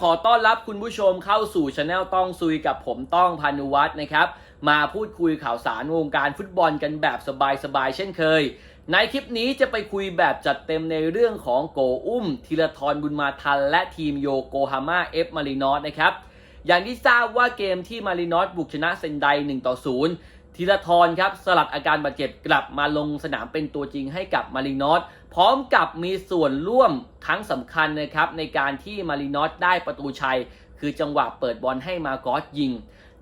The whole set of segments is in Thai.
ขอต้อนรับคุณผู้ชมเข้าสู่ช anel ต้องซุยกับผมต้องพานุวัฒน์นะครับ มาพูดคุยข่าวสารวงการฟุตบอลกันแบบสบายๆเช่นเคย ในคลิปนี้จะไปคุยแบบจัดเต็มในเรื่องของโกอุ้มธีรทรบุญมาทัน และทีมโยโกฮาม่าเอฟมารินอสนะครับ อย่างที่ทราบว่าเกมที่มารินอสบุกชนะเซนได1ต่อ0 ธีรทรครับสลัดอาการบาดเจ็บกลับมาลงสนามเป็นตัวจริงให้กับมารินอสพร้อมกับมีส่วนร่วมครั้งสำคัญนะครับในการที่มารินอสได้ประตูชัย คือจังหวะเปิดบอลให้มากอสยิง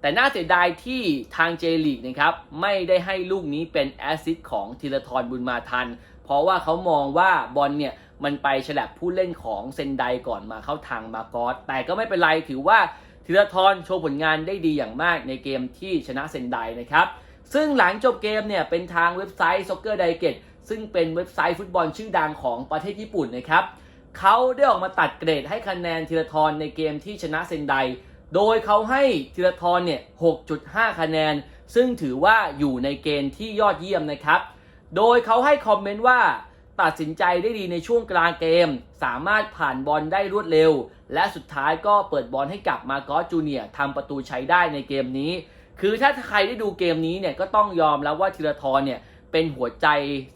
แต่น่าเสียดายที่ทางเจลีกนะครับไม่ได้ให้ลูกนี้เป็นแอสซิสต์ของธีรทรบุญมาทัน เพราะว่าเขามองว่าบอลเนี่ยมันไปฉลับผู้เล่นของเซนไดก่อนมาเข้าทางมากอสแต่ก็ไม่เป็นไรถือว่า ธีรทรโชว์ผลงานได้ดีอย่างมากในเกมที่ชนะเซนไดนะครับ ซึ่งหลังจบเกมเนี่ยเป็นทางเว็บไซต์ Soccer d i g e t ซึ่งเป็นเว็บไซต์ฟุตบอลชื่อดังของประเทศญี่ปุ่นนะครับเขาได้ออกมาตัดเกรดให้คะแนนธีรทรในเกมที่ชนะเซนได โดยเขาให้ธีรทรเนี่ย 6.5 คะแนน ซึ่งถือว่าอยู่ในเกณฑ์ที่ยอดเยี่ยมนะครับ โดยเขาให้คอมเมนต์ว่า ตัดสินใจได้ดีในช่วงกลางเกม สามารถผ่านบอลได้รวดเร็ว และสุดท้ายก็เปิดบอลให้กับมาโกอสจูเนียทำประตูใช้ได้ในเกมนี้ คือถ้าใครได้ดูเกมนี้เนี่ยก็ต้องยอมแล้วว่าธีรทรเนี่ยเป็นหัวใจ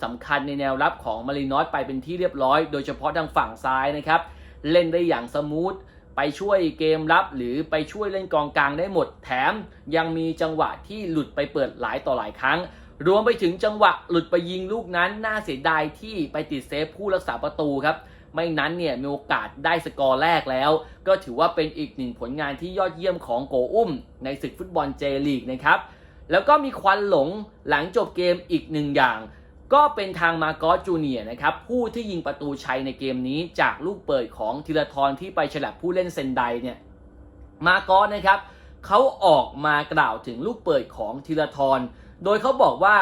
สำคัญในแนวรับของมารินอสไปเป็นที่เรียบร้อย โดยเฉพาะทางฝั่งซ้ายนะครับ เล่นได้อย่างสมูทไปช่วยเกมรับหรือไปช่วยเล่นกองกลางได้หมด แถมยังมีจังหวะที่หลุดไปเปิดหลายต่อหลายครั้ง รวมไปถึงจังหวะหลุดไปยิงลูกนั้น น่าเสียดายที่ไปติดเซฟผู้รักษาประตูครับ ไม่นั้นเนี่ยมีโอกาสได้สกอร์แรกแล้ว ก็ถือว่าเป็นอีกหนึ่งผลงานที่ยอดเยี่ยมของโกอุ้ม ในศึกฟุตบอลเจลีกนะครับ แล้วก็มีควันหลงหลังจบเกมอีกหนึ่งอย่าง ก็เป็นทางมาโกสจูเนียนะครับ ผู้ที่ยิงประตูชัยในเกมนี้จากลูกเปิดของธีรทรที่ไปฉลับผู้เล่นเซนไดเนี่ยมาโกสนะครับเขาออกมากล่าวถึงลูกเปิดของธีรทร โดยเขาบอกว่า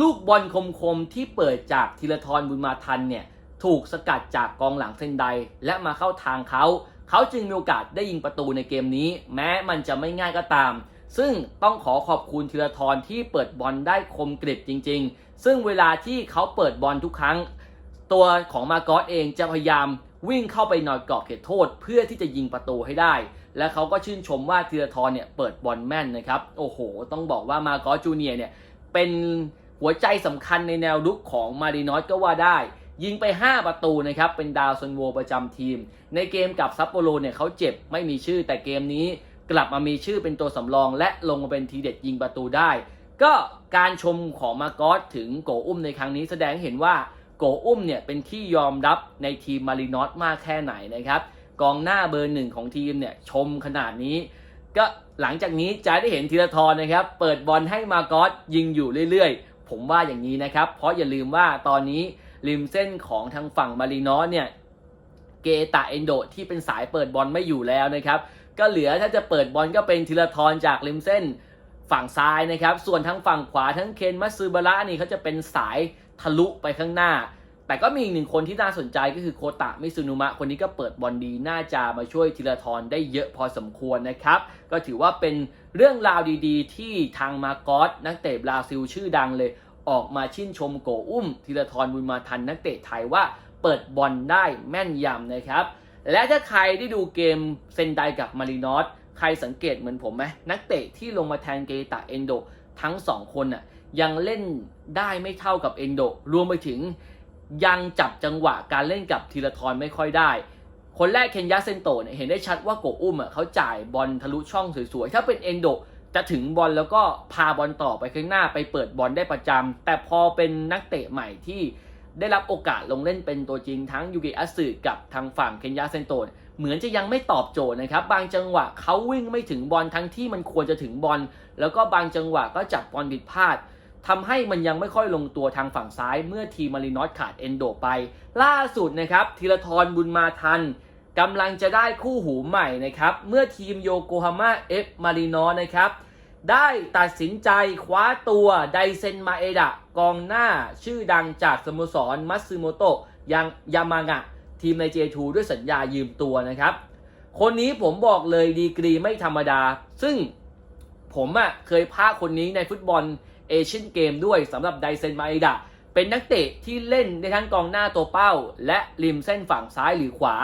ลูกบอลคมๆที่เปิดจากธีรทรบุญมาทันเนี่ยถูกสกัดจากกองหลังเซนไดและมาเข้าทางเขา เขาจึงมีโอกาสได้ยิงประตูในเกมนี้ แม้มันจะไม่ง่ายก็ตาม ซึ่งต้องขอขอบคุณธีรทรที่เปิดบอลได้คมกริบจริง ๆ ซึ่งเวลาที่เขาเปิดบอลทุกครั้ง ตัวของมาโกอสเองจะพยายามวิ่งเข้าไปนอนกรอบเขตโทษ เพื่อที่จะยิงประตูให้ได้ และเขาก็ชื่นชมว่าธีรทรเนี่ยเปิดบอลแม่นนะครับโอ้โห ต้องบอกว่ามาโกอจูเนียเนี่ยเป็นหัวใจสำคัญในแนวรุกของมารินอสก็ว่าได้ ยิงไป 5 ประตูนะครับ เป็นดาวซันโวประจำทีม ในเกมกับซัปโปโรเนี่ยเขาเจ็บไม่มีชื่อแต่เกมนี้กลับมามีชื่อเป็นตัวสำรอง และลงมาเป็นทีเด็ดยิงประตูได้ ก็การชมของมาโกอสถึงโกอุ้มในครั้งนี้แสดงให้เห็นว่าโกอุ้มเนี่ยเป็นที่ยอมรับในทีมมารินอสมากแค่ไหนนะครับ กองหน้าเบอร์หนึ่งของทีมเนี่ยชมขนาดนี้ ก็หลังจากนี้จะได้เห็นธีรทรนะครับ เปิดบอลให้มากอสยิงอยู่เรื่อยๆ ผมว่าอย่างนี้นะครับ เพราะอย่าลืมว่าตอนนี้ริมเส้นของทางฝั่งมารินอสเนี่ยเกตาเอนโดที่เป็นสายเปิดบอลไม่อยู่แล้วนะครับ ก็เหลือถ้าจะเปิดบอลก็เป็นธีรทรจากริมเส้นฝั่งซ้ายนะครับ ส่วนทั้งฝั่งขวาทั้งเคนมัตซึบาระนี่เขาจะเป็นสายทะลุไปข้างหน้า แต่ก็มีอีกหนึ่งคนที่น่าสนใจก็คือโคตะมิซุนุมะ คนนี้ก็เปิดบอลดีน่าจะมาช่วยธีรทรได้เยอะพอสมควรนะครับ ก็ถือว่าเป็นเรื่องราวดีๆ ที่ทางมาโกอสนักเตะบราซิลชื่อดังเลย ออกมาชื่นชมโกอุ้มธีรทรบุญมาทันนักเตะไทยว่าเปิดบอลได้แม่นยำนะครับ และถ้าใครได้ดูเกมเซนไดกับมารินอสใครสังเกตเหมือนผมไหมนักเตะที่ลงมาแทนเกตาเอนโดทั้งสองคนน่ะยังเล่นได้ไม่เท่ากับเอนโดรวมไปถึง ยังจับจังหวะการเล่นกับธีรทรไม่ค่อยได้ คนแรกเคนยาเซนโตเนี่ยเห็นได้ชัดว่าโกอุ้มอะเขาจ่ายบอลทะลุช่องสวยๆ ถ้าเป็นเอนโดจะถึงบอลแล้วก็พาบอลต่อไปข้างหน้าไปเปิดบอลได้ประจำแต่พอเป็นนักเตะใหม่ที่ได้รับโอกาสลงเล่นเป็นตัวจริงทั้งยูกิอัสสึกับทางฝั่งเคนยาเซนโตนเหมือนจะยังไม่ตอบโจทย์นะครับ บางจังหวะเขาวิ่งไม่ถึงบอลทั้งที่มันควรจะถึงบอลแล้วก็บางจังหวะก็จับบอลผิดพลาด ทำให้มันยังไม่ค่อยลงตัวทางฝั่งซ้าย เมื่อทีมมารินอสขาดเอนโดไป ล่าสุดนะครับธีรทรบุญมาทันกำลังจะได้คู่หูใหม่นะครับ เมื่อทีมโยโกฮาม่าเอฟมารินอสนะครับได้ตัดสินใจคว้าตัวไดเซนมาเอดะกองหน้าชื่อดังจากสโมสรมัตสึโมโตะยังยามางะ ทีมใน J2 ด้วยสัญญายืมตัวนะครับ คนนี้ผมบอกเลยดีกรีไม่ธรรมดา ซึ่งผมอะ่ะเคยพาคนนี้ในฟุตบอล เอเชียนเกมด้วยสำหรับไดเซนมาเอดะเป็นนักเตะที่เล่นในทั้งกองหน้าตัวเป้า และริมเส้นฝั่งซ้ายหรือขวา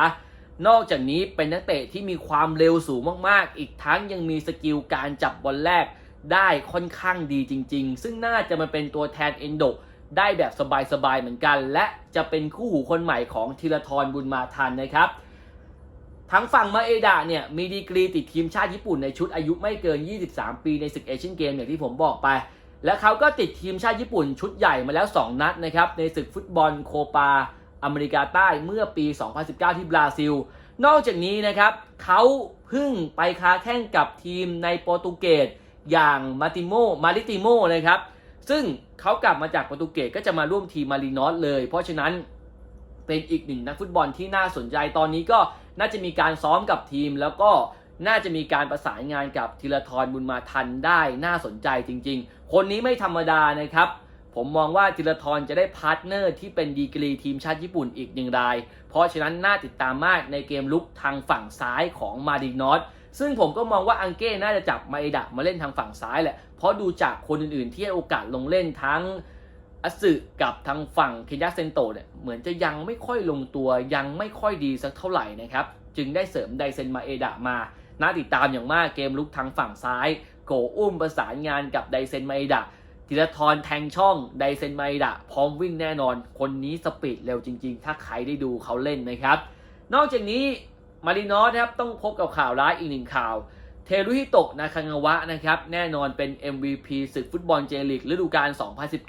นอกจากนี้เป็นนักเตะที่มีความเร็วสูงมากๆ อีกทั้งยังมีสกิลการจับบอลแรกได้ค่อนข้างดีจริง ๆ ซึ่งน่าจะมาเป็นตัวแทนเอนโดได้แบบสบายๆเหมือนกัน และจะเป็นคู่หูคนใหม่ของธีรทรบุญมาทันนะครับทั้งฝั่งมาเอดะเนี่ยมีดีกรีติดทีมชาติญี่ปุ่นในชุดอายุไม่เกิน 23 ปีในศึกเอเชียนเกมอย่างที่ผมบอกไป และเขาก็ติดทีมชาติญี่ปุ่นชุดใหญ่มาแล้ว 2 นัดนะครับในศึกฟุตบอลโคปาอเมริกาใต้เมื่อปี 2019 ที่บราซิล นอกจากนี้นะครับเขาเพิ่งไปค้าแข่งกับทีมในโปรตุเกสอย่างมาติโมมาริติโมนะครับ ซึ่งเขากลับมาจากโปรตุเกสก็จะมาร่วมทีมมารีนอสเลย เพราะฉะนั้นเป็นอีกหนึ่งนักฟุตบอลที่น่าสนใจตอนนี้ก็น่าจะมีการซ้อมกับทีมแล้วก็ น่าจะมีการประสานงานกับธีรทรบุญมาทันได้น่าสนใจจริง ๆ คนนี้ไม่ธรรมดานะครับ ผมมองว่าธีรทรจะได้พาร์ทเนอร์ที่เป็นดีกรีทีมชาติญี่ปุ่นอีกหนึ่งราย เพราะฉะนั้นน่าติดตามมากในเกมลุกทางฝั่งซ้ายของมารินอสซึ่งผมก็มองว่าอังเก้น่าจะจับมาเอดะมาเล่นทางฝั่งซ้ายแหละ เพราะดูจากคนอื่นๆ ที่ให้โอกาสลงเล่นทั้งอัสึกับทางฝั่งเคนยะเซนโตเนี่ยเหมือนจะยังไม่ค่อยลงตัวยังไม่ค่อยดีสักเท่าไหร่นะครับ จึงได้เสริมไดเซนมาเอดะมา น่าติดตามอย่างมากเกมลุกทางฝั่งซ้าย โกอุ้มประสานงานกับไดเซนไมเดะธีรทรแทงช่องไดเซนไมเดะพร้อมวิ่งแน่นอน คนนี้สปีดเร็วจริง ๆ ถ้าใครได้ดูเขาเล่นนะครับ นอกจากนี้มารินอสครับต้องพบกับข่าวร้ายอีกหนึ่งข่าว เทรุฮิโตะนาคังวะนะครับแน่นอนเป็น MVP ศึกฟุตบอลเจลีกฤดูกาล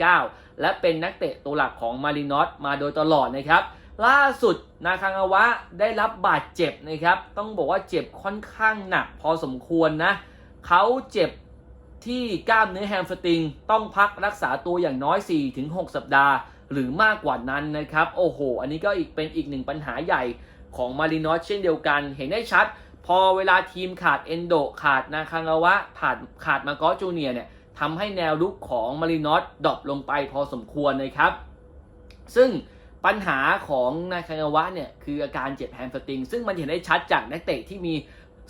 2019 และเป็นนักเตะตัวหลักของมารินอสมาโดยตลอดนะครับ ล่าสุดนาคังาวะได้รับบาดเจ็บนะครับ ต้องบอกว่าเจ็บค่อนข้างหนักพอสมควรนะ เขาเจ็บที่กล้ามเนื้อแฮมสตริง ต้องพักรักษาตัวอย่างน้อย 4-6 สัปดาห์ หรือมากกว่านั้นนะครับ โอ้โห อันนี้ก็อีกเป็นอีกหนึ่งปัญหาใหญ่ของมารินอสเช่นเดียวกัน เห็นได้ชัด พอเวลาทีมขาดเอนโดขาดนาคังาวะขาดขาดมาโกอจูเนียเนี่ยทำให้แนวลุกของมารินอสดรอปลงไปพอสมควรนะครับ ซึ่ง ปัญหาของนายคางาวะเนี่ยคืออาการเจ็บแฮมสตริง ซึ่งมันเห็นได้ชัดจากนักเตะที่มี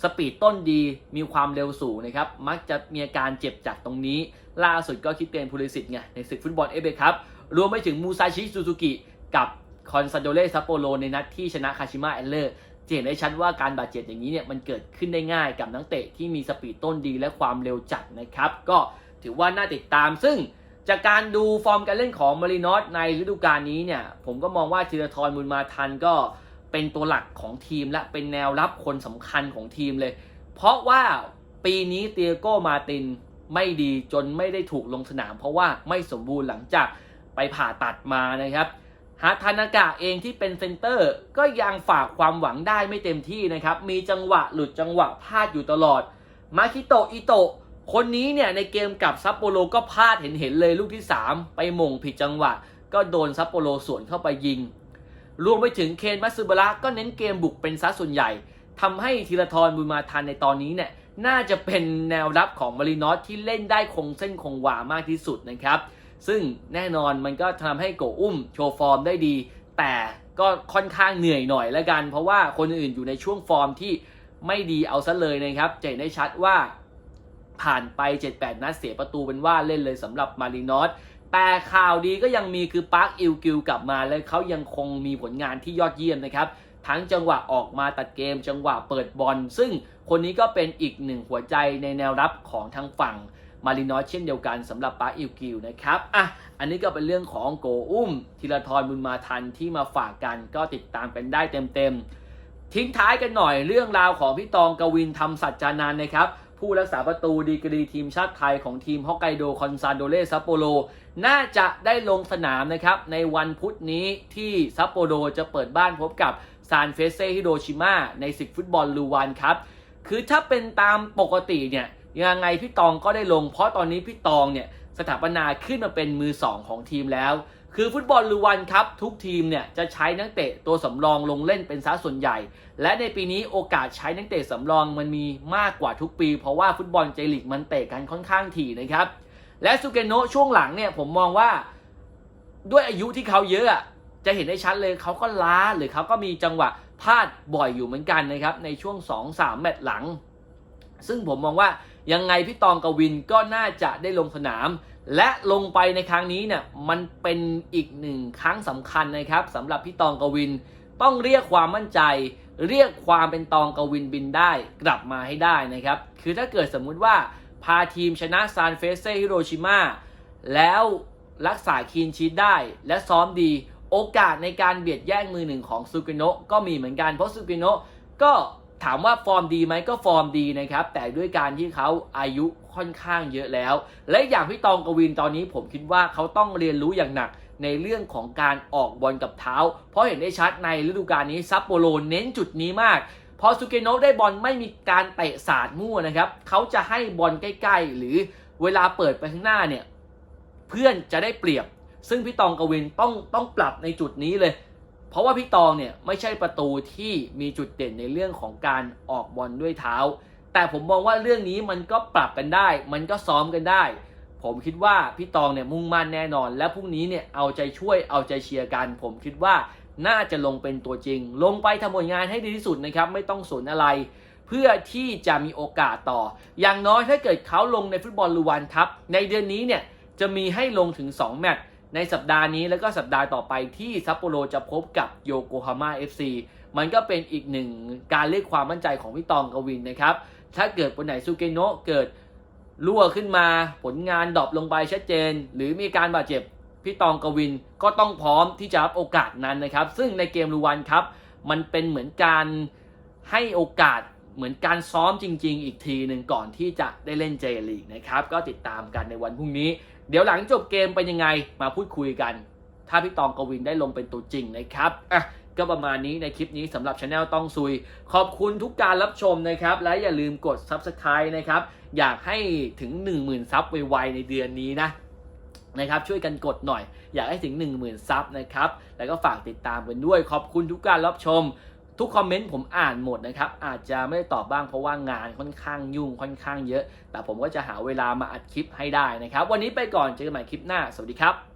สปีดต้นดีมีความเร็วสูงนะครับ มักจะมีอาการเจ็บจากตรงนี้ ล่าสุดก็คิดเตียนพูลิสิตไงในศึกฟุตบอลเอเบครับรวมไปถึงมูซาชิซูซูกิกับคอนซาโดเรซัปโปโรในนัดที่ชนะคาชิมะแอเลอร์จะเห็นได้ชัดว่าการบาดเจ็บอย่างนี้เนี่ยมันเกิดขึ้นได้ง่ายกับนักเตะที่มีสปีดต้นดีและความเร็วจัดนะครับ ก็ถือว่าน่าติดตามซึ่ง จากการดูฟอร์มการเล่นของมารินอสในฤดูกาลนี้เนี่ย ผมก็มองว่าธีรทรบุญมาทันก็เป็นตัวหลักของทีมและเป็นแนวรับคนสำคัญของทีมเลย เพราะว่าปีนี้เตียโก้มาตินไม่ดีจนไม่ได้ถูกลงสนาม เพราะว่าไม่สมบูรณ์หลังจากไปผ่าตัดมานะครับฮาทานากะเองที่เป็นเซนเตอร์ก็ยังฝากความหวังได้ไม่เต็มที่นะครับ มีจังหวะหลุดจังหวะพลาดอยู่ตลอด มาคิโตอิโตะ คนนี้เนี่ยในเกมกับซัปโปโรก็พลาดเห็นเห็นๆเลยลูกที่ 3 ไปมงผิดจังหวะ ก็โดนซัปโปโรสวนเข้าไปยิง รวมไปถึงเคนมัตสึบะระก็เน้นเกมบุกเป็นซะส่วนใหญ่ทำให้ธีรทรบุญมาทันในตอนนี้เนี่ยน่าจะเป็นแนวรับของมารินอสที่เล่นได้คงเส้นคงวามากที่สุดนะครับ ซึ่งแน่นอนมันก็ทำให้โกอุ้มโชว์ฟอร์มได้ดี แต่ก็ค่อนข้างเหนื่อยหน่อยล้วกัน เพราะว่าคนอื่นอยู่ในช่วงฟอร์มที่ไม่ดีเอาซะเลยนะครับจะเห็นได้ชัดว่า ผ่านไป 7-8 นัดเสียประตูเป็นว่าเล่นเลยสำหรับมารินอสแต่ข่าวดีก็ยังมีคือปาร์คอิลกิลกลับมาและเขายังคงมีผลงานที่ยอดเยี่ยมนะครับทั้งจังหวะออกมาตัดเกม จังหวะเปิดบอล ซึ่งคนนี้ก็เป็นอีกหนึ่งหัวใจในแนวรับของทางฝั่งมารินอสเช่นเดียวกันสำหรับปาร์คอิลกิลนะครับอะอันนี้ก็เป็นเรื่องของโกอุ้มธีรทรบุญมาทันที่มาฝากกันก็ติดตามกันได้เต็มๆทิ้งท้ายกันหน่อยเรื่องราวของพี่ตองกวินทำสัจจานันนะครับ ผู้รักษาประตูดีกรีทีมชาติไทยของทีมฮอกไกโดคอนซาโดเรซัปโปโรน่าจะได้ลงสนามนะครับ ในวันพุธนี้ที่ซัปโปโรจะเปิดบ้านพบกับซานเฟเซฮิโรชิมาในศึกฟุตบอลลูวานครับ คือถ้าเป็นตามปกติเนี่ยยังไงพี่ตองก็ได้ลง เพราะตอนนี้พี่ตองเนี่ยสถาปนาขึ้นมาเป็นมือสองของทีมแล้ว คือฟุตบอลลูวันครับทุกทีมเนี่ยจะใช้นักเตะตัวสำรองลงเล่นเป็นซะส่วนใหญ่ และในปีนี้โอกาสใช้นักเตะสำรองมันมีมากกว่าทุกปี เพราะว่าฟุตบอลเจลีกมันเตะกันค่อนข้างถี่นะครับและซูเกโนะช่วงหลังเนี่ยผมมองว่าด้วยอายุที่เขาเยอะอะจะเห็นได้ชัดเลยเขาก็ล้าหรือเขาก็มีจังหวะพลาดบ่อยอยู่เหมือนกันนะครับในช่วง 2-3 แมตช์หลัง ซึ่งผมมองว่ายังไงพี่ตองกวินก็น่าจะได้ลงสนาม และลงไปในครั้งนี้เนี่ยมันเป็นอีกหนึ่งครั้งสำคัญนะครับสำหรับพี่ตองกวิน ต้องเรียกความมั่นใจ เรียกความเป็นตองกวินบินได้กลับมาให้ได้นะครับ คือถ้าเกิดสมมุติว่าพาทีมชนะซานเฟสเซฮิโรชิมาแล้วรักษาคีนชีตได้ และซ้อมดีโอกาสในการเบียดแย่งมือหนึ่งของซูกิโนะก็มีเหมือนกันเพราะซูกิโนะก็ ถามว่าฟอร์มดีไหมก็ฟอร์มดีนะครับ แต่ด้วยการที่เขาอายุค่อนข้างเยอะแล้ว และอย่างพี่ตองกวินตอนนี้ผมคิดว่าเขาต้องเรียนรู้อย่างหนักในเรื่องของการออกบอลกับเท้า เพราะเห็นได้ชัดในฤดูกาลนี้ซัปโปโรเน้นจุดนี้มากพอซูเกโนะได้บอลไม่มีการเตะสาดมั่วนะครับ เขาจะให้บอลใกล้ๆ หรือเวลาเปิดไปข้างหน้าเนี่ย เพื่อนจะได้เปรียบ ซึ่งพี่ตองกวินต้องต้องปรับในจุดนี้เลย เพราะว่าพี่ตองเนี่ยไม่ใช่ประตูที่มีจุดเด่นในเรื่องของการออกบอลด้วยเท้า แต่ผมมองว่าเรื่องนี้มันก็ปรับกันได้ มันก็ซ้อมกันได้ ผมคิดว่าพี่ตองเนี่ยมุ่งมั่นแน่นอน และพรุ่งนี้เนี่ยเอาใจช่วยเอาใจเชียร์กัน ผมคิดว่าน่าจะลงเป็นตัวจริง ลงไปทำผลงานให้ดีที่สุดนะครับไม่ต้องสนอะไร เพื่อที่จะมีโอกาสต่อ อย่างน้อยถ้าเกิดเขาลงในฟุตบอลลูวันครับในเดือนนี้เนี่ยจะมีให้ลงถึง 2 แมตช์ ในสัปดาห์นี้แล้วก็สัปดาห์ต่อไปที่ซัปโปโรจะพบกับโยโกฮาม่า FC มันก็เป็นอีกหนึ่งการเรียกความมั่นใจของพี่ตองกวินนะครับ ถ้าเกิดวันไหนซูเกโนะเกิดรั่วขึ้นมาผลงานดรอปลงไปชัดเจน หรือมีการบาดเจ็บพี่ตองกวินก็ต้องพร้อมที่จะรับโอกาสนั้นนะครับ ซึ่งในเกมรูวันครับ มันเป็นเหมือนการให้โอกาสเหมือนการซ้อมจริง ๆ อีกทีหนึ่งก่อนที่จะได้เล่นเจลีกนะครับ ก็ติดตามกันในวันพรุ่งนี้ เดี๋ยวหลังจบเกมเป็นยังไงมาพูดคุยกัน ถ้าพี่ตองกวินได้ลงเป็นตัวจริงนะครับอะก็ประมาณนี้ในคลิปนี้สำหรับช anel ต้องซุย ขอบคุณทุกการรับชมนะครับ และอย่าลืมกด Subscribe นะครับ อยากให้ถึง 10,000 ซับไวๆในเดือนนี้นะนะครับช่วยกันกดหน่อย อยากให้ถึง 10,000 ซับนะครับ แล้วก็ฝากติดตามกันด้วย ขอบคุณทุกการรับชม ทุกคอมเมนต์ผมอ่านหมดนะครับ อาจจะไม่ได้ตอบบ้างเพราะว่างานค่อนข้างยุ่งค่อนข้างเยอะ แต่ผมก็จะหาเวลามาอัดคลิปให้ได้นะครับ วันนี้ไปก่อนเจอกันใหม่คลิปหน้า สวัสดีครับ